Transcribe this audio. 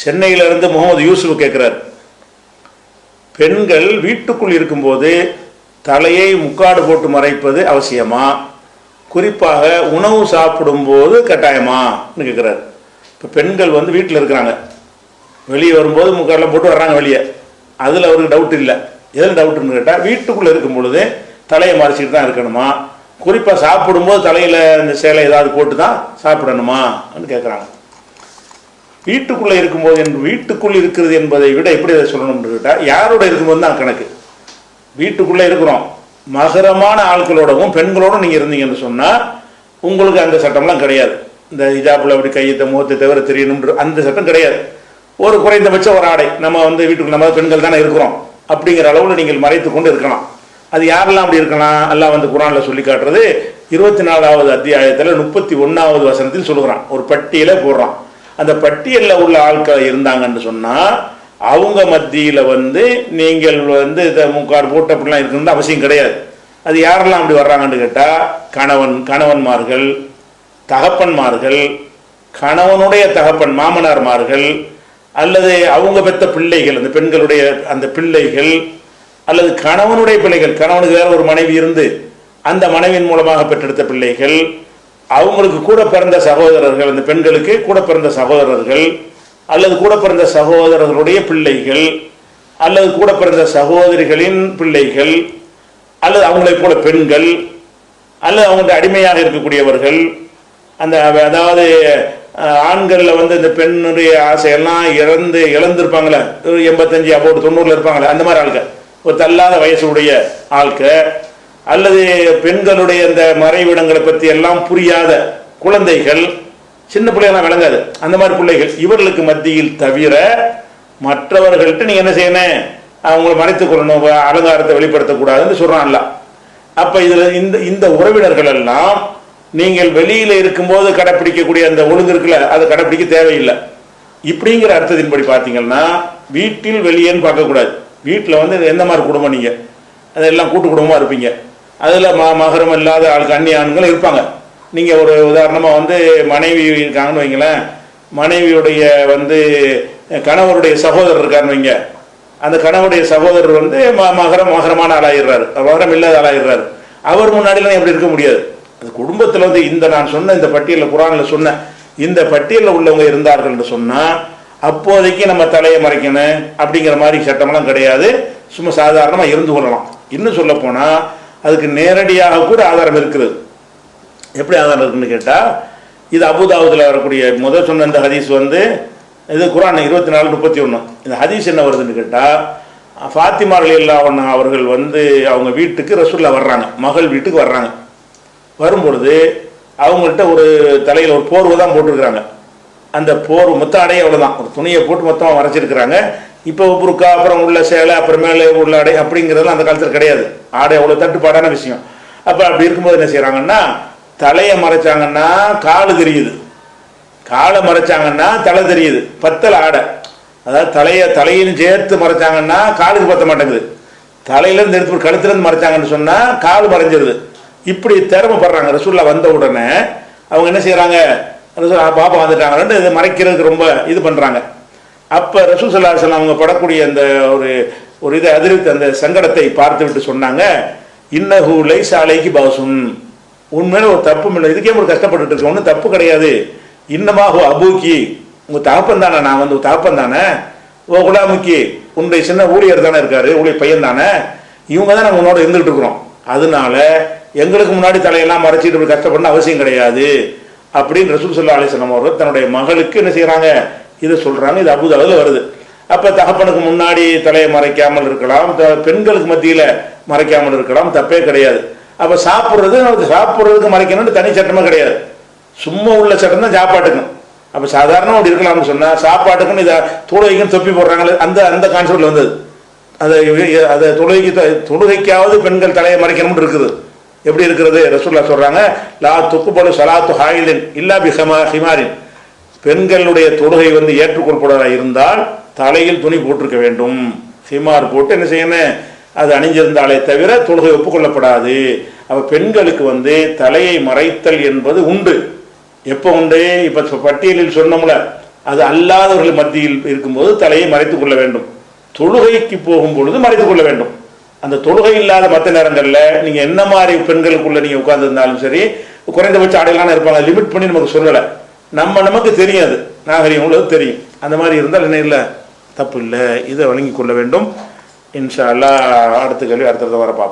சென்னையிலிருந்து முகமது யூசுப் கேட்குறார் பெண்கள் வீட்டுக்குள் இருக்கும்போது தலையை முக்காடு போட்டு மறைப்பது அவசியமா? குறிப்பாக உணவு சாப்பிடும்போது கட்டாயமான்னு கேட்குறாரு இப்போ பெண்கள் வந்து வீட்டில் இருக்கிறாங்க. வெளியே வரும்போது முக்காடெலாம் போட்டு வர்றாங்க வெளியே. அதில் அவருக்கு டவுட் இல்லை. எதில் டவுட்டுன்னு கேட்டால் வீட்டுக்குள்ளே இருக்கும் பொழுது தலையை மறைச்சிட்டு தான் இருக்கணுமா? குறிப்பாக சாப்பிடும்போது தலையில் இந்த சேலை ஏதாவது போட்டு தான் சாப்பிடணுமான்னு கேட்குறாங்க வீட்டுக்குள்ளே இருக்கும்போது என் வீட்டுக்குள் இருக்கிறது என்பதை விட எப்படி அதை சொல்லணும்னு கேட்டால் யாரோட இருக்கும்போது தான் கணக்கு. வீட்டுக்குள்ளே இருக்கிறோம். மகரமான ஆட்களோடவும் பெண்களோடும் நீங்கள் இருந்தீங்கன்னு சொன்னால் உங்களுக்கு அந்த சட்டம்லாம் கிடையாது. இந்த இஜாப்பில் அப்படி கையத்தை முகத்தை தவிர தெரியணும்ன்ற அந்த சட்டம் கிடையாது. ஒரு குறைந்தபட்ச ஒரு ஆடை. நம்ம வந்து வீட்டுக்குள்ள நம்ம பெண்கள் தானே இருக்கிறோம். அப்படிங்கிற அளவில் நீங்கள் மறைத்து கொண்டு இருக்கலாம். அது யாரெல்லாம் அப்படி இருக்கலாம்? எல்லாம் வந்து குரானில் சொல்லி காட்டுறது இருபத்தி நாலாவது அத்தியாயத்தில் முப்பத்தி ஒன்றாவது வசனத்தில் சொல்லுகிறான். ஒரு பட்டியலை போடுறான். அந்த பட்டியலில் உள்ள ஆட்கள் இருந்தாங்கன்னு சொன்னால் அவங்க மத்தியில் வந்து நீங்கள் வந்து இதை முக்காடு போட்டு அப்படிலாம் இருக்கணும்னு அவசியம் கிடையாது. அது யாரெல்லாம் அப்படி வர்றாங்கன்னு கேட்டால் கணவன் கணவன்மார்கள் தகப்பன்மார்கள் கணவனுடைய தகப்பன் மாமனார்மார்கள் அல்லது அவங்க பெற்ற பிள்ளைகள் அந்த பெண்களுடைய அந்த பிள்ளைகள் அல்லது கணவனுடைய பிள்ளைகள் கணவனுக்கு வேற ஒரு மனைவி இருந்து அந்த மனைவியின் மூலமாக பெற்றெடுத்த பிள்ளைகள் அவங்களுக்கு கூட பிறந்த சகோதரர்கள் அந்த பெண்களுக்கு கூட பிறந்த சகோதரர்கள் அல்லது கூட பிறந்த சகோதரர்களுடைய பிள்ளைகள் அல்லது கூட பிறந்த சகோதரிகளின் பிள்ளைகள் அல்லது அவங்களைப் போல பெண்கள் அல்லது அவங்களுக்கு அடிமையாக இருக்கக்கூடியவர்கள் அந்த அதாவது ஆண்களில் வந்து இந்த பெண்ணுடைய ஆசையெல்லாம் இறந்து இழந்திருப்பாங்களே எண்பத்தஞ்சு அப்போ தொண்ணூறில் இருப்பாங்களே அந்த மாதிரி ஆளுக்க ஒரு தள்ளாத வயசுடைய ஆட்க அல்லது பெண்களுடைய இந்த மறைவிடங்களை பற்றி எல்லாம் புரியாத குழந்தைகள் சின்ன பிள்ளைகள்லாம் விளங்காது. அந்த மாதிரி பிள்ளைகள் இவர்களுக்கு மத்தியில் தவிர மற்றவர்கள்ட்ட நீ என்ன செய்யணும் அவங்களை மறைத்துக் கொள்ளணும் அலங்காரத்தை வெளிப்படுத்தக்கூடாதுன்னு சொல்கிறான்ல அப்போ இதில் இந்த இந்த உறவினர்கள் எல்லாம் நீங்கள் வெளியில் இருக்கும்போது கடைப்பிடிக்கக்கூடிய அந்த ஒழுங்கு இருக்குல்ல அதை கடைப்பிடிக்க தேவையில்லை. இப்படிங்கிற அர்த்தத்தின்படி பார்த்தீங்கன்னா வீட்டில் வெளியேன்னு பார்க்கக்கூடாது. வீட்டில் வந்து எந்த மாதிரி குடும்பம் நீங்கள் அதெல்லாம் கூட்டு குடும்பமாக இருப்பீங்க. அதில் ம மகரம் இல்லாத ஆளுக்கு அந்நிய ஆண்கள் இருப்பாங்க. நீங்கள் ஒரு உதாரணமாக வந்து மனைவி இருக்காங்கன்னு வைங்களேன். மனைவியுடைய வந்து கணவருடைய சகோதரர் இருக்காருன்னு வைங்க. அந்த கணவருடைய சகோதரர் வந்து ம- மகரம் மகரமான ஆளாயிடுறாரு. மகரம் இல்லாத ஆளாயிடுறாரு. அவர் முன்னாடிலாம் எப்படி இருக்க முடியாது. அது குடும்பத்தில் வந்து இந்த நான் சொன்ன இந்த பட்டியலில் குரானில் சொன்ன இந்த பட்டியலில் உள்ளவங்க இருந்தார்கள்னு சொன்னால் அப்போதைக்கு நம்ம தலையை மறைக்கணும் அப்படிங்கிற மாதிரி சட்டமெல்லாம் கிடையாது. சும்மா சாதாரணமாக இருந்து கொள்ளலாம். இன்னும் சொல்ல போனால் அதுக்கு நேரடியாக கூட ஆதாரம் இருக்குது எப்படி ஆதாரம் இருக்குன்னு கேட்டால் இது அபுதாபுதில் வரக்கூடிய முதல் சொன்ன இந்த ஹதீஸ் வந்து இது குரான் இருபத்தி நாலு முப்பத்தி ஒன்று இந்த ஹதீஸ் என்ன வருதுன்னு கேட்டால் ஃபாத்திமா அலி அவர்கள் வந்து அவங்க வீட்டுக்கு ரசூல்லா வர்றாங்க. மகள் வீட்டுக்கு வர்றாங்க. வரும்பொழுது அவங்கள்ட்ட ஒரு தலையில் ஒரு போர்வை தான் போட்டிருக்கிறாங்க. அந்த போர் மொத்த அடையே அவ்வளோதான் ஒரு துணியை போட்டு மொத்தமாக வரைச்சிருக்கிறாங்க இப்போ புருக்கா அப்புறம் உள்ள சேலை அப்புறம் மேலே உள்ள அடை அப்படிங்கிறதெல்லாம் அந்த காலத்தில் கிடையாது. ஆடை அவ்வளோ தட்டுப்பாடான விஷயம். அப்போ அப்படி இருக்கும்போது என்ன செய்கிறாங்கன்னா தலையை மறைச்சாங்கன்னா காலு தெரியுது. காலை மறைச்சாங்கன்னா தலை தெரியுது. பத்தல் ஆடை. அதாவது தலையை தலையிலும் சேர்த்து மறைச்சாங்கன்னா காலுக்கு பத்த மாட்டேங்குது. தலையிலேருந்து எடுத்து ஒரு கழுத்துலேருந்து மறைச்சாங்கன்னு சொன்னால் கால் மறைஞ்சிருது. இப்படி திறமைப்படுறாங்க. ரசூல்லா வந்த உடனே அவங்க என்ன செய்கிறாங்க பாப்பா வந்துட்டாங்க ரெண்டு இதை மறைக்கிறதுக்கு ரொம்ப இது பண்ணுறாங்க அப்போ ரசூல் சல்லா அவங்க படக்கூடிய அந்த ஒரு ஒரு இதை அதிர்த்து அந்த சங்கடத்தை பார்த்து விட்டு சொன்னாங்க. இன்னஹு லைஸ் அலைக்கு பாசுன் உண்மையில ஒரு தப்பும் இல்லை. இதுக்கே ஒரு கஷ்டப்பட்டுட்டு இருக்கோம் ஒன்றும் தப்பு கிடையாது. இன்னமாக அபூக்கி உங்கள் தாப்பன் தானே? நான் வந்து தாப்பன் தானே? ஓ குலாமுக்கி. உன்னுடைய சின்ன ஊழியர் தானே இருக்காரு? ஊழியர் பையன் தானே? இவங்க தான் நாங்கள் உன்னோட இருந்துகிட்டு இருக்கிறோம். அதனால எங்களுக்கு முன்னாடி தலையெல்லாம் மறைச்சிட்டு கஷ்டப்படணும் அவசியம் கிடையாது. அப்படின்னு ரசூல் சொல்லா அலிஸ்லாம் அவர்கள் தன்னுடைய மகளுக்கு என்ன செய்கிறாங்க இதை சொல்றாங்க இது அபுதாபில் வருது. அப்ப தகப்பனுக்கு முன்னாடி தலையை மறைக்காமல் இருக்கலாம் த- பெண்களுக்கு மத்தியில மறைக்காமல் இருக்கலாம் தப்பே கிடையாது. அப்ப சாப்பிட்றது நமக்கு சாப்பிட்றதுக்கு மறைக்கணும்னு தனி சட்டமே கிடையாது. சும்மா உள்ள சட்டம் தான் சாப்பாட்டுக்கும். அப்ப சாதாரணமாக அப்படி இருக்கலாம்னு சொன்னா சாப்பாட்டுக்குன்னு இதை தொழுகைக்குன்னு தொப்பி போடுறாங்களே அந்த அந்த கான்செப்ட்ல வந்தது. அதை அதை தொழுகைக்கு த- தொழுகைக்காவது பெண்கள் தலையை மறைக்கணும்னு இருக்குது. எப்படி இருக்கிறது? ரசூல்லா சொல்றாங்க லா துக்குபலு சலாத்து ஹாயிலின் இல்லா பி ஹிமாரின். பெண்களுடைய தொழுகை வந்து ஏற்றுக்கொள்ளப்படாத இருந்தால் தலையில் துணி போட்டிருக்க வேண்டும். சிமார் போட்டு என்ன செய்யணும்? அது அணிஞ்சிருந்தாலே தவிர தொழுகை ஒப்புக்கொள்ளப்படாது. அப்போ பெண்களுக்கு வந்து தலையை மறைத்தல் என்பது உண்டு. எப்போ உண்டு? இப்போ பட்டியலில் சொன்னோம்ல அது அல்லாதவர்கள் மத்தியில் இருக்கும்போது தலையை மறைத்து கொள்ள வேண்டும். தொழுகைக்கு போகும் பொழுது மறைத்து கொள்ள வேண்டும். அந்த தொழுகை இல்லாத மற்ற நேரங்களில் நீங்கள் என்ன மாதிரி பெண்களுக்குள்ள நீங்கள் உட்காந்துருந்தாலும் சரி குறைந்தபட்ச ஆடைகளான இருப்பாங்க. லிமிட் பண்ணி நமக்கு சொல்லலை. நம்ம நமக்கு தெரியும் அது நாகரிகம் உள்ளது தெரியும். அந்த மாதிரி இருந்தால் என்ன இல்லை? தப்பு இல்லை. இதை வழங்கி கொள்ள வேண்டும். இன்ஷா அல்லா அடுத்த கேள்வி அடுத்தடுத்த வர பார்ப்போம்.